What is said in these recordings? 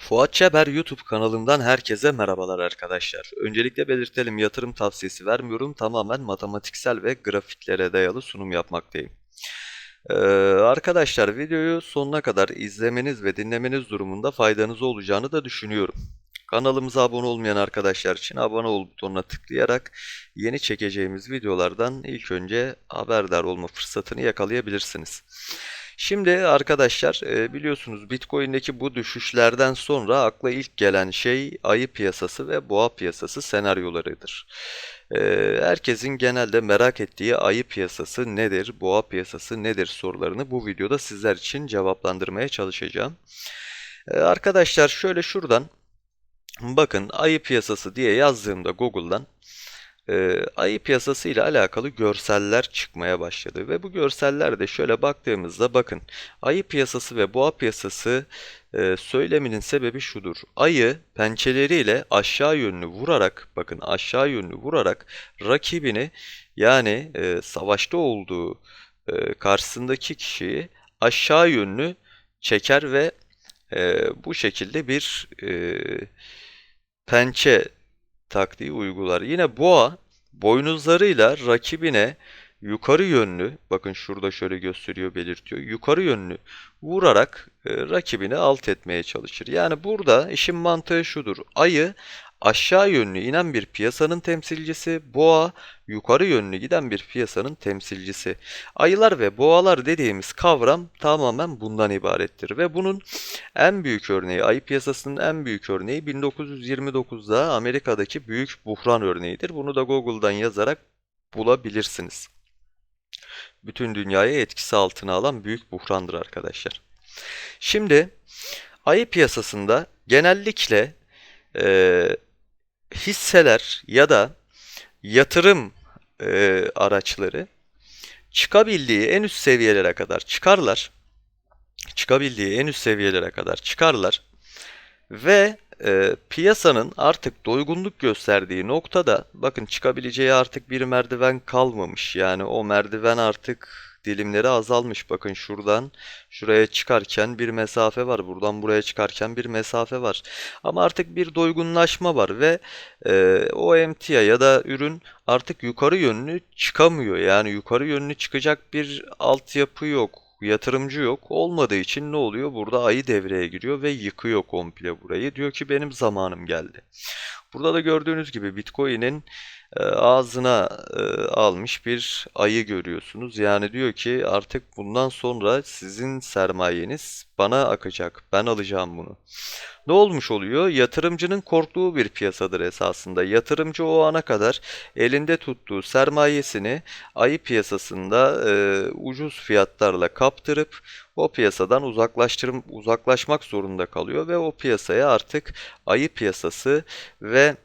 Fuat Çeber YouTube kanalından herkese merhabalar arkadaşlar. Öncelikle belirtelim yatırım tavsiyesi vermiyorum. Tamamen matematiksel ve grafiklere dayalı sunum yapmaktayım. Ee, arkadaşlar videoyu sonuna kadar izlemeniz ve dinlemeniz durumunda faydanız olacağını da düşünüyorum. Kanalımıza abone olmayan arkadaşlar için abone ol butonuna tıklayarak yeni çekeceğimiz videolardan ilk önce haberdar olma fırsatını yakalayabilirsiniz. Şimdi arkadaşlar e, biliyorsunuz Bitcoin'deki bu düşüşlerden sonra akla ilk gelen şey ayı piyasası ve boğa piyasası senaryolarıdır. E, Herkesin genelde merak ettiği ayı piyasası nedir, boğa piyasası nedir sorularını bu videoda sizler için cevaplandırmaya çalışacağım. E, Arkadaşlar şöyle şuradan bakın ayı piyasası diye yazdığımda Google'dan e, ayı piyasası ile alakalı görseller çıkmaya başladı ve bu görsellerde şöyle baktığımızda bakın ayı piyasası ve boğa piyasası e, söyleminin sebebi şudur. Ayı pençeleriyle aşağı yönlü vurarak bakın aşağı yönlü vurarak rakibini yani e, savaşta olduğu e, karşısındaki kişiyi aşağı yönlü çeker ve e, bu şekilde bir e, pençe taktiği uygular. Yine boğa boynuzlarıyla rakibine yukarı yönlü, bakın şurada şöyle gösteriyor, belirtiyor. Yukarı yönlü vurarak e, rakibini alt etmeye çalışır. Yani burada işin mantığı şudur. Ayı aşağı yönlü inen bir piyasanın temsilcisi, boğa yukarı yönlü giden bir piyasanın temsilcisi. Ayılar ve boğalar dediğimiz kavram tamamen bundan ibarettir ve bunun en büyük örneği, ayı piyasasının en büyük örneği 1929'da Amerika'daki büyük buhran örneğidir. Bunu da Google'dan yazarak bulabilirsiniz. Bütün dünyayı etkisi altına alan büyük buhrandır arkadaşlar. Şimdi ayı piyasasında genellikle e, hisseler ya da yatırım e, araçları çıkabildiği en üst seviyelere kadar çıkarlar. Çıkabildiği en üst seviyelere kadar çıkarlar. Ve e, piyasanın artık doygunluk gösterdiği noktada bakın çıkabileceği artık bir merdiven kalmamış. Yani o merdiven artık dilimleri azalmış. Bakın şuradan şuraya çıkarken bir mesafe var. Buradan buraya çıkarken bir mesafe var. Ama artık bir doygunlaşma var ve e, o emtia ya da ürün artık yukarı yönlü çıkamıyor. Yani yukarı yönlü çıkacak bir altyapı yok yatırımcı yok. Olmadığı için ne oluyor? Burada ayı devreye giriyor ve yıkıyor komple burayı. Diyor ki benim zamanım geldi. Burada da gördüğünüz gibi Bitcoin'in ağzına e, almış bir ayı görüyorsunuz. Yani diyor ki artık bundan sonra sizin sermayeniz bana akacak. Ben alacağım bunu. Ne olmuş oluyor? Yatırımcının korktuğu bir piyasadır esasında. Yatırımcı o ana kadar elinde tuttuğu sermayesini ayı piyasasında e, ucuz fiyatlarla kaptırıp o piyasadan uzaklaştırım uzaklaşmak zorunda kalıyor ve o piyasaya artık ayı piyasası ve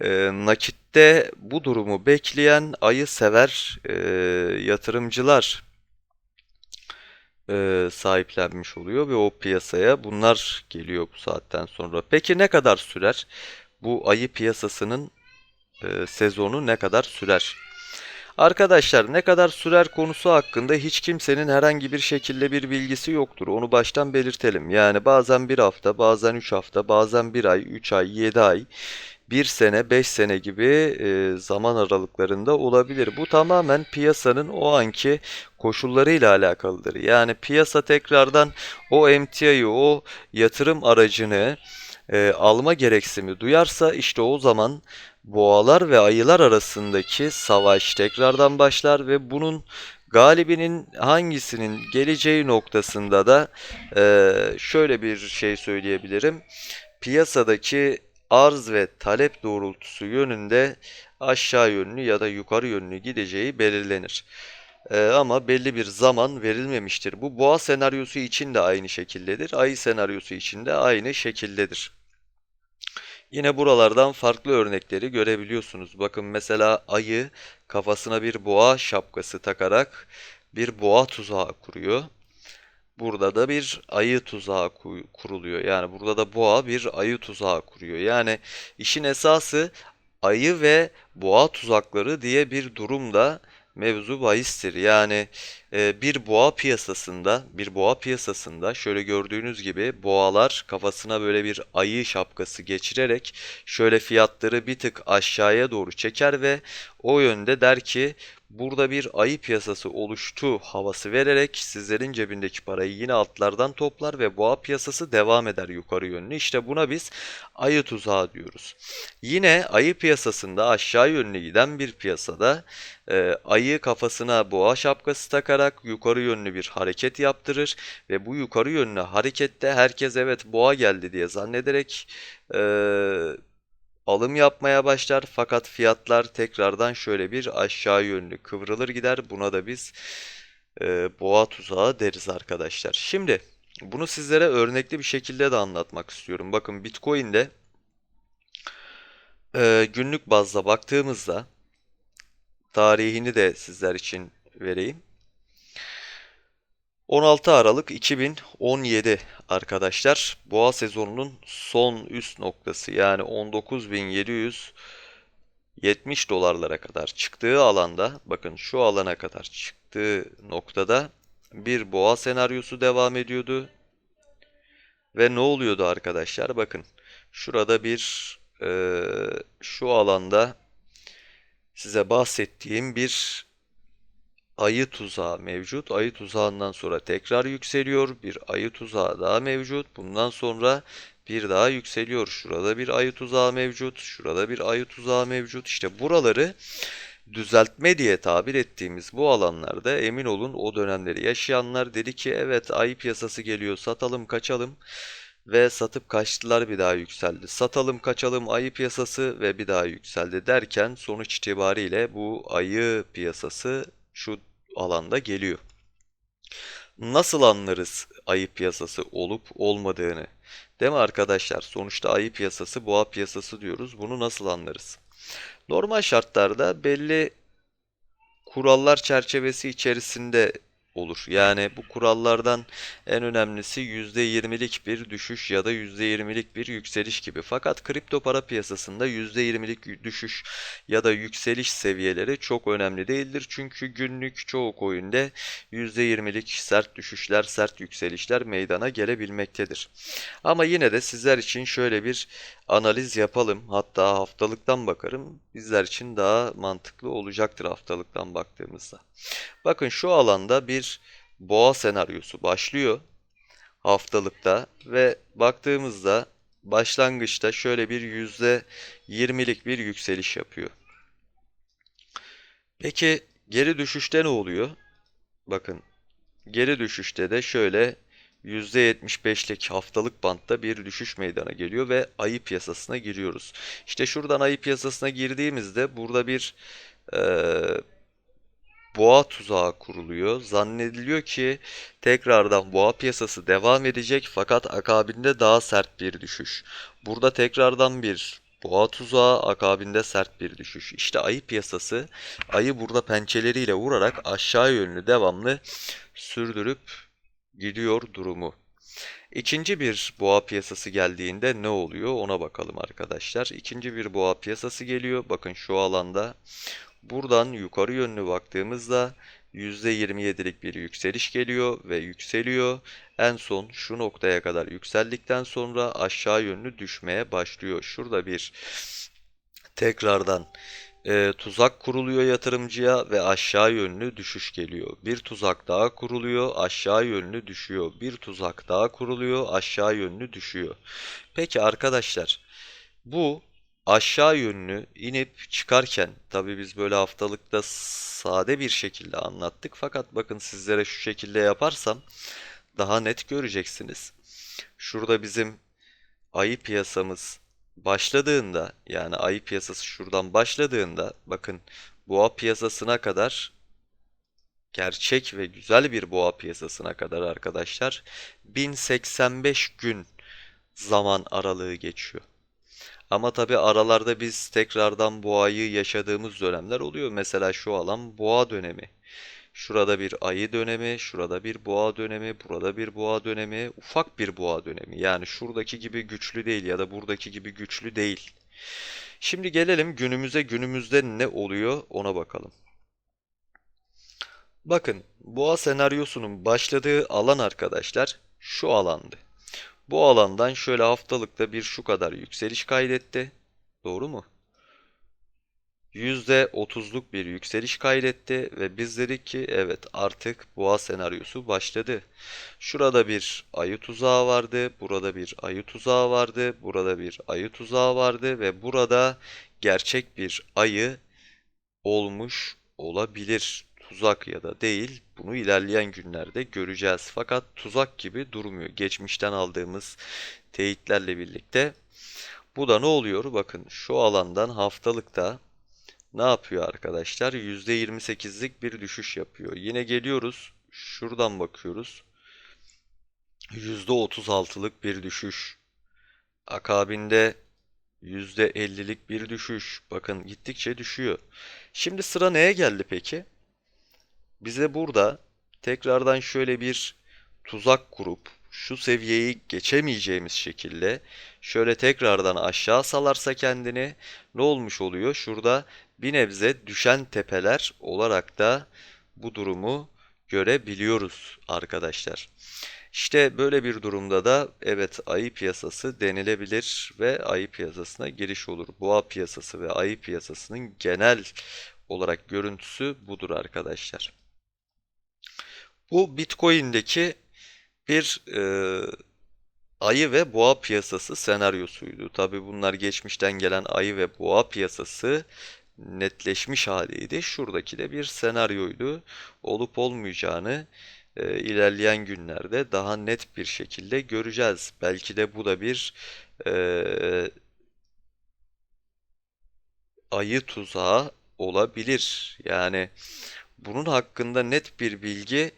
e, nakitte bu durumu bekleyen ayı sever e, yatırımcılar e, sahiplenmiş oluyor ve o piyasaya bunlar geliyor bu saatten sonra. Peki ne kadar sürer? Bu ayı piyasasının e, sezonu ne kadar sürer? Arkadaşlar ne kadar sürer konusu hakkında hiç kimsenin herhangi bir şekilde bir bilgisi yoktur. Onu baştan belirtelim. Yani bazen bir hafta, bazen üç hafta, bazen bir ay, üç ay, yedi ay, bir sene, beş sene gibi e, zaman aralıklarında olabilir. Bu tamamen piyasanın o anki koşullarıyla alakalıdır. Yani piyasa tekrardan o emtiayı, o yatırım aracını e, alma gereksimi duyarsa işte o zaman boğalar ve ayılar arasındaki savaş tekrardan başlar ve bunun galibinin hangisinin geleceği noktasında da e, şöyle bir şey söyleyebilirim. Piyasadaki arz ve talep doğrultusu yönünde aşağı yönlü ya da yukarı yönlü gideceği belirlenir. Ee, ama belli bir zaman verilmemiştir. Bu boğa senaryosu için de aynı şekildedir. Ayı senaryosu için de aynı şekildedir. Yine buralardan farklı örnekleri görebiliyorsunuz. Bakın mesela ayı kafasına bir boğa şapkası takarak bir boğa tuzağı kuruyor. Burada da bir ayı tuzağı kuruluyor. Yani burada da boğa bir ayı tuzağı kuruyor. Yani işin esası ayı ve boğa tuzakları diye bir durumda mevzu bahistir. Yani e, bir boğa piyasasında, bir boğa piyasasında şöyle gördüğünüz gibi boğalar kafasına böyle bir ayı şapkası geçirerek şöyle fiyatları bir tık aşağıya doğru çeker ve o yönde der ki burada bir ayı piyasası oluştu havası vererek sizlerin cebindeki parayı yine altlardan toplar ve boğa piyasası devam eder yukarı yönlü. İşte buna biz ayı tuzağı diyoruz. Yine ayı piyasasında aşağı yönlü giden bir piyasada e, ayı kafasına boğa şapkası takarak yukarı yönlü bir hareket yaptırır ve bu yukarı yönlü harekette herkes evet boğa geldi diye zannederek e, alım yapmaya başlar fakat fiyatlar tekrardan şöyle bir aşağı yönlü kıvrılır gider. Buna da biz e, boğa tuzağı deriz arkadaşlar. Şimdi bunu sizlere örnekli bir şekilde de anlatmak istiyorum. Bakın Bitcoin'de e, günlük bazda baktığımızda tarihini de sizler için vereyim. 16 Aralık 2017 arkadaşlar boğa sezonunun son üst noktası yani 19.770 dolarlara kadar çıktığı alanda bakın şu alana kadar çıktığı noktada bir boğa senaryosu devam ediyordu. Ve ne oluyordu arkadaşlar? Bakın şurada bir e, şu alanda size bahsettiğim bir ayı tuzağı mevcut. Ayı tuzağından sonra tekrar yükseliyor. Bir ayı tuzağı daha mevcut. Bundan sonra bir daha yükseliyor. Şurada bir ayı tuzağı mevcut. Şurada bir ayı tuzağı mevcut. İşte buraları düzeltme diye tabir ettiğimiz bu alanlarda emin olun o dönemleri yaşayanlar dedi ki evet ayı piyasası geliyor satalım kaçalım ve satıp kaçtılar bir daha yükseldi. Satalım kaçalım ayı piyasası ve bir daha yükseldi derken sonuç itibariyle bu ayı piyasası şu alanda geliyor. Nasıl anlarız ayı piyasası olup olmadığını? Değil mi arkadaşlar? Sonuçta ayı piyasası, boğa piyasası diyoruz. Bunu nasıl anlarız? Normal şartlarda belli kurallar çerçevesi içerisinde olur. Yani bu kurallardan en önemlisi %20'lik bir düşüş ya da %20'lik bir yükseliş gibi. Fakat kripto para piyasasında %20'lik düşüş ya da yükseliş seviyeleri çok önemli değildir. Çünkü günlük çoğu coin'de %20'lik sert düşüşler, sert yükselişler meydana gelebilmektedir. Ama yine de sizler için şöyle bir analiz yapalım. Hatta haftalıktan bakarım. Bizler için daha mantıklı olacaktır haftalıktan baktığımızda. Bakın şu alanda bir boğa senaryosu başlıyor haftalıkta ve baktığımızda başlangıçta şöyle bir %20'lik bir yükseliş yapıyor. Peki geri düşüşte ne oluyor? Bakın geri düşüşte de şöyle %75'lik haftalık bantta bir düşüş meydana geliyor ve ayı piyasasına giriyoruz. İşte şuradan ayı piyasasına girdiğimizde burada bir e, boğa tuzağı kuruluyor. Zannediliyor ki tekrardan boğa piyasası devam edecek fakat akabinde daha sert bir düşüş. Burada tekrardan bir boğa tuzağı akabinde sert bir düşüş. İşte ayı piyasası ayı burada pençeleriyle vurarak aşağı yönlü devamlı sürdürüp gidiyor durumu. İkinci bir boğa piyasası geldiğinde ne oluyor ona bakalım arkadaşlar. İkinci bir boğa piyasası geliyor. Bakın şu alanda buradan yukarı yönlü baktığımızda %27'lik bir yükseliş geliyor ve yükseliyor. En son şu noktaya kadar yükseldikten sonra aşağı yönlü düşmeye başlıyor. Şurada bir tekrardan e, tuzak kuruluyor yatırımcıya ve aşağı yönlü düşüş geliyor. Bir tuzak daha kuruluyor, aşağı yönlü düşüyor. Bir tuzak daha kuruluyor, aşağı yönlü düşüyor. Peki arkadaşlar, bu aşağı yönlü inip çıkarken tabii biz böyle haftalıkta sade bir şekilde anlattık. Fakat bakın sizlere şu şekilde yaparsam daha net göreceksiniz. Şurada bizim ayı piyasamız başladığında yani ayı piyasası şuradan başladığında bakın boğa piyasasına kadar gerçek ve güzel bir boğa piyasasına kadar arkadaşlar 1085 gün zaman aralığı geçiyor. Ama tabi aralarda biz tekrardan boğayı yaşadığımız dönemler oluyor. Mesela şu alan boğa dönemi. Şurada bir ayı dönemi, şurada bir boğa dönemi, burada bir boğa dönemi, ufak bir boğa dönemi. Yani şuradaki gibi güçlü değil ya da buradaki gibi güçlü değil. Şimdi gelelim günümüze günümüzde ne oluyor ona bakalım. Bakın boğa senaryosunun başladığı alan arkadaşlar şu alandı. Bu alandan şöyle haftalıkta bir şu kadar yükseliş kaydetti. Doğru mu? %30'luk bir yükseliş kaydetti ve biz dedik ki evet artık boğa senaryosu başladı. Şurada bir ayı tuzağı vardı, burada bir ayı tuzağı vardı, burada bir ayı tuzağı vardı ve burada gerçek bir ayı olmuş olabilir. Tuzak ya da değil bunu ilerleyen günlerde göreceğiz. Fakat tuzak gibi durmuyor. Geçmişten aldığımız teyitlerle birlikte. Bu da ne oluyor? Bakın şu alandan haftalıkta ne yapıyor arkadaşlar? %28'lik bir düşüş yapıyor. Yine geliyoruz. Şuradan bakıyoruz. %36'lık bir düşüş. Akabinde %50'lik bir düşüş. Bakın gittikçe düşüyor. Şimdi sıra neye geldi peki? Bize burada tekrardan şöyle bir tuzak kurup şu seviyeyi geçemeyeceğimiz şekilde şöyle tekrardan aşağı salarsa kendini ne olmuş oluyor? Şurada bir nebze düşen tepeler olarak da bu durumu görebiliyoruz arkadaşlar. İşte böyle bir durumda da evet ayı piyasası denilebilir ve ayı piyasasına giriş olur. Boğa piyasası ve ayı piyasasının genel olarak görüntüsü budur arkadaşlar. Bu Bitcoin'deki bir e, ayı ve boğa piyasası senaryosuydu. Tabi bunlar geçmişten gelen ayı ve boğa piyasası netleşmiş haliydi. Şuradaki de bir senaryoydu. Olup olmayacağını e, ilerleyen günlerde daha net bir şekilde göreceğiz. Belki de bu da bir e, ayı tuzağı olabilir. Yani bunun hakkında net bir bilgi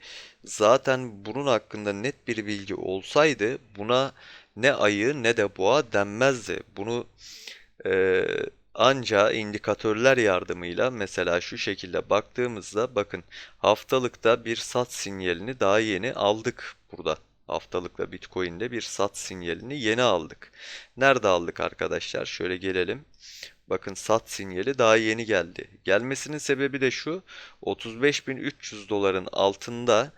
zaten bunun hakkında net bir bilgi olsaydı buna ne ayı ne de boğa denmezdi. Bunu e, anca indikatörler yardımıyla mesela şu şekilde baktığımızda bakın haftalıkta bir sat sinyalini daha yeni aldık burada. Haftalıkla Bitcoin'de bir sat sinyalini yeni aldık. Nerede aldık arkadaşlar? Şöyle gelelim. Bakın sat sinyali daha yeni geldi. Gelmesinin sebebi de şu. 35.300 doların altında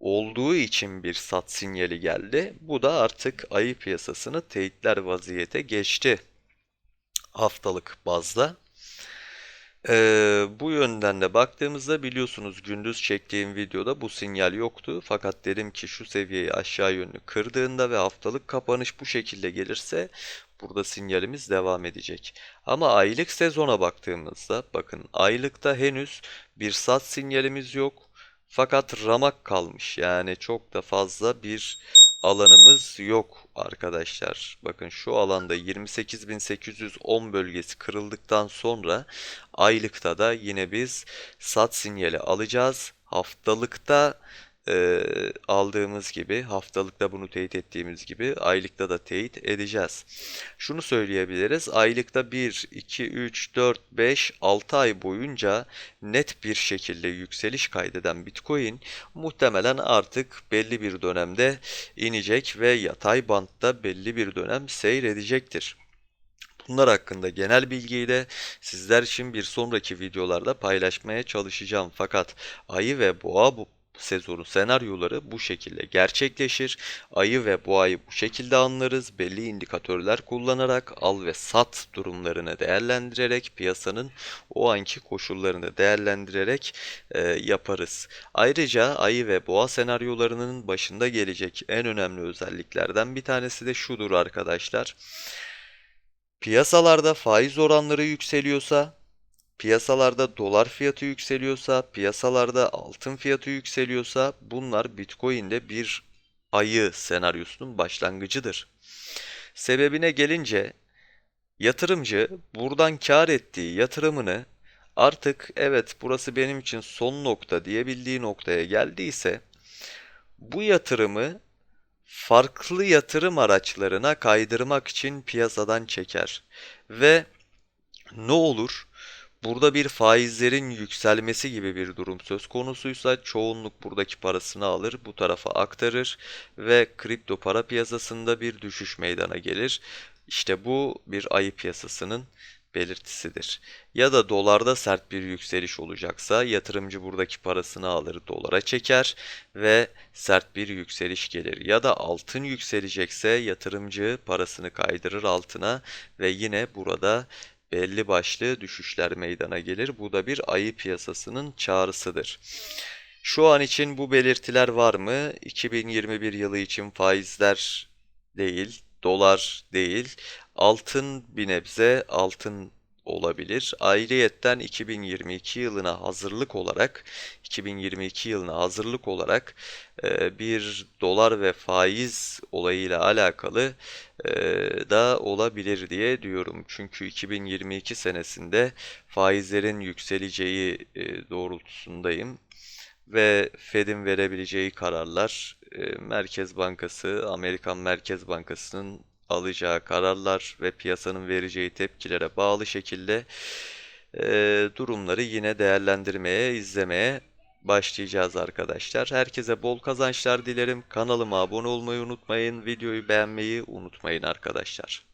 olduğu için bir sat sinyali geldi. Bu da artık ayı piyasasını teyitler vaziyete geçti haftalık bazda. Ee, bu yönden de baktığımızda biliyorsunuz gündüz çektiğim videoda bu sinyal yoktu. Fakat dedim ki şu seviyeyi aşağı yönlü kırdığında ve haftalık kapanış bu şekilde gelirse burada sinyalimiz devam edecek. Ama aylık sezona baktığımızda bakın aylıkta henüz bir sat sinyalimiz yok. Fakat ramak kalmış. Yani çok da fazla bir alanımız yok arkadaşlar. Bakın şu alanda 28.810 bölgesi kırıldıktan sonra aylıkta da yine biz sat sinyali alacağız. Haftalıkta e, aldığımız gibi haftalıkta bunu teyit ettiğimiz gibi aylıkta da teyit edeceğiz. Şunu söyleyebiliriz. Aylıkta 1, 2, 3, 4, 5, 6 ay boyunca net bir şekilde yükseliş kaydeden Bitcoin muhtemelen artık belli bir dönemde inecek ve yatay bantta belli bir dönem seyredecektir. Bunlar hakkında genel bilgiyi de sizler için bir sonraki videolarda paylaşmaya çalışacağım. Fakat ayı ve boğa bu sezonun senaryoları bu şekilde gerçekleşir. Ayı ve boğayı bu şekilde anlarız. Belli indikatörler kullanarak al ve sat durumlarını değerlendirerek piyasanın o anki koşullarını değerlendirerek e, yaparız. Ayrıca ayı ve boğa senaryolarının başında gelecek en önemli özelliklerden bir tanesi de şudur arkadaşlar. Piyasalarda faiz oranları yükseliyorsa piyasalarda dolar fiyatı yükseliyorsa, piyasalarda altın fiyatı yükseliyorsa bunlar Bitcoin'de bir ayı senaryosunun başlangıcıdır. Sebebine gelince yatırımcı buradan kar ettiği yatırımını artık evet burası benim için son nokta diyebildiği noktaya geldiyse bu yatırımı farklı yatırım araçlarına kaydırmak için piyasadan çeker ve ne olur? Burada bir faizlerin yükselmesi gibi bir durum söz konusuysa çoğunluk buradaki parasını alır, bu tarafa aktarır ve kripto para piyasasında bir düşüş meydana gelir. İşte bu bir ayı piyasasının belirtisidir. Ya da dolarda sert bir yükseliş olacaksa yatırımcı buradaki parasını alır dolara çeker ve sert bir yükseliş gelir. Ya da altın yükselecekse yatırımcı parasını kaydırır altına ve yine burada belli başlı düşüşler meydana gelir. Bu da bir ayı piyasasının çağrısıdır. Şu an için bu belirtiler var mı? 2021 yılı için faizler değil, dolar değil, altın bir nebze altın olabilir. Ayrıyetten 2022 yılına hazırlık olarak 2022 yılına hazırlık olarak e, bir dolar ve faiz olayıyla alakalı e, da olabilir diye diyorum. Çünkü 2022 senesinde faizlerin yükseleceği e, doğrultusundayım ve Fed'in verebileceği kararlar, e, Merkez Bankası, Amerikan Merkez Bankası'nın alacağı kararlar ve piyasanın vereceği tepkilere bağlı şekilde e, durumları yine değerlendirmeye, izlemeye başlayacağız arkadaşlar. Herkese bol kazançlar dilerim. Kanalıma abone olmayı unutmayın. Videoyu beğenmeyi unutmayın arkadaşlar.